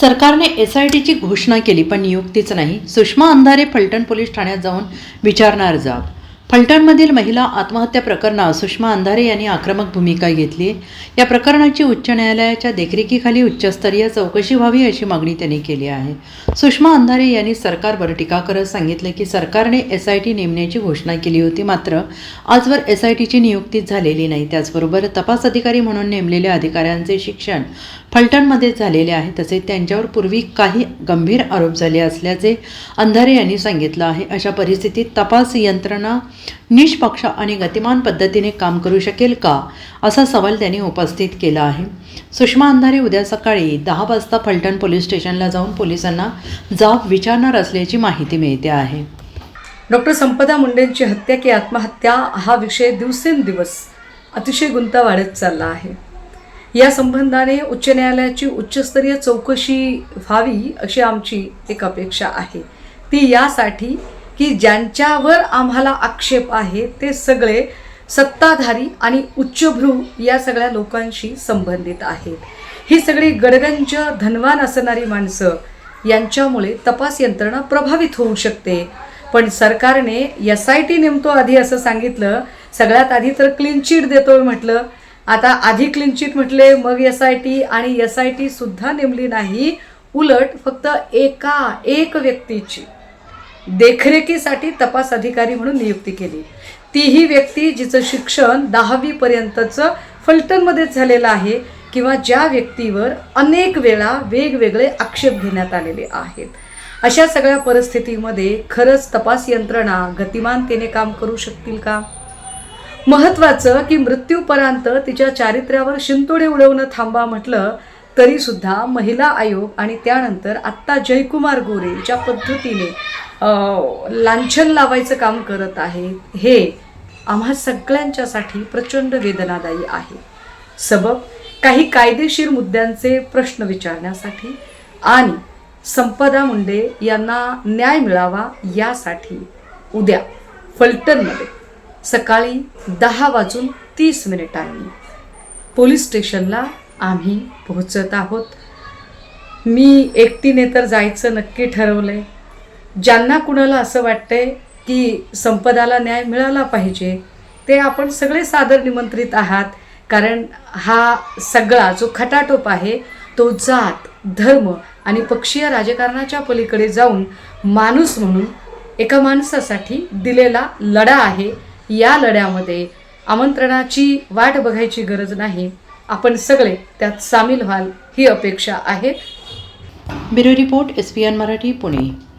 सरकारने S I टीची घोषणा केली पण नियुक्तीच नाही. सुषमा अंधारे फलटण पोलीस ठाण्यात जाऊन विचारणार जाब. फलटणमधील महिला आत्महत्या प्रकरणात सुषमा अंधारे यांनी आक्रमक भूमिका घेतली. या प्रकरणाची उच्च न्यायालयाच्या देखरेखीखाली उच्चस्तरीय चौकशी व्हावी अशी मागणी त्यांनी केली आहे. सुषमा अंधारे यांनी सरकारवर टीका करत सांगितले की सरकारने एस आय टी नेमण्याची घोषणा केली होती मात्र आजवर एस आय टीची नियुक्ती झालेली नाही. त्याचबरोबर तपास अधिकारी म्हणून नेमलेल्या अधिकाऱ्यांचे शिक्षण फलटणमध्ये झालेले आहे. तसेच त्यांच्यावर पूर्वी काही गंभीर आरोप झाले असल्याचे अंधारे यांनी सांगितलं आहे. अशा परिस्थितीत तपास यंत्रणा निष्पक्ष आणि गतिमान पद्धतीने काम करू शकेल का? असा सवाल त्यांनी उपस्थित केला आहे. सुषमा अंधारे उद्या सकाळी दहा वाजता फलटण पोलीस स्टेशनला जाऊन पोलिसांना जाब विचारणार असल्याची माहिती मिळते आहे. डॉक्टर संपदा मुंडेंची हत्या की आत्महत्या हा विषय दिवसेंदिवस अतिशय गुंता वाढत चालला आहे. या संबंधाने उच्च न्यायालयाची उच्चस्तरीय चौकशी व्हावी अशी आमची एक अपेक्षा आहे. ती यासाठी की ज्यांच्यावर आम्हाला आक्षेप आहे ते सगळे सत्ताधारी आणि उच्चभ्रू या सगळ्या लोकांशी संबंधित आहेत. ही सगळी गडगंज धनवान असणारी माणसं यांच्यामुळे तपास यंत्रणा प्रभावित होऊ शकते. पण सरकारने एस आय टी नेमतो आधी असं सांगितलं सगळ्यात आधी तर क्लीन चिट देतोय म्हटलं आता आधी क्लीन चिट म्हटले मग एस आय टी आणि एस आय टी सुद्धा नेमली नाही. उलट फक्त एका एक व्यक्तीची देखरेखीसाठी तपास अधिकारी म्हणून नियुक्ती केली. तीही व्यक्ती जिचं शिक्षण दहावीपर्यंतचं फलटणमध्येच झालेलं आहे किंवा ज्या व्यक्तीवर अनेक वेळा वेगवेगळे आक्षेप घेण्यात आलेले आहेत. अशा सगळ्या परिस्थितीमध्ये खरंच तपास यंत्रणा गतिमानतेने काम करू शकतील का? महत्वाचं की मृत्यूपर्यंत तिच्या चारित्र्यावर शिंतोडे उडवणं थांबा म्हटलं तरी सुद्धा महिला आयोग आणि त्यानंतर आत्ता जयकुमार गोरे ज्या पद्धतीने लांछन लावायचं काम करत आहे हे आम्हा सगळ्यांच्यासाठी प्रचंड वेदनादायी आहे. सबब काही कायदेशीर मुद्द्यांचे प्रश्न विचारण्यासाठी आणि संपदा मुंडे यांना न्याय मिळावा यासाठी उद्या फलटणमध्ये सकाळी दहा वाजून तीस मिनिटांनी पोलीस स्टेशनला आम्ही पोहोचत आहोत. मी एकटीने तर जायचं नक्की ठरवलं आहे ज्यांना कुणाला असं वाटतंय की संपदाला न्याय मिळाला पाहिजे ते आपण सगळे सादर निमंत्रित आहात. कारण हा सगळा जो खटाटोप आहे तो जात धर्म आणि पक्षीय राजकारणाच्या पलीकडे जाऊन माणूस म्हणून एका माणसासाठी दिलेला लढा आहे. या लढ्यामध्ये आमंत्रणाची वाट बघायची गरज नाही. आपण सगळे त्यात सामील व्हाल ही अपेक्षा आहे. Bureau report S P N Marathi Pune.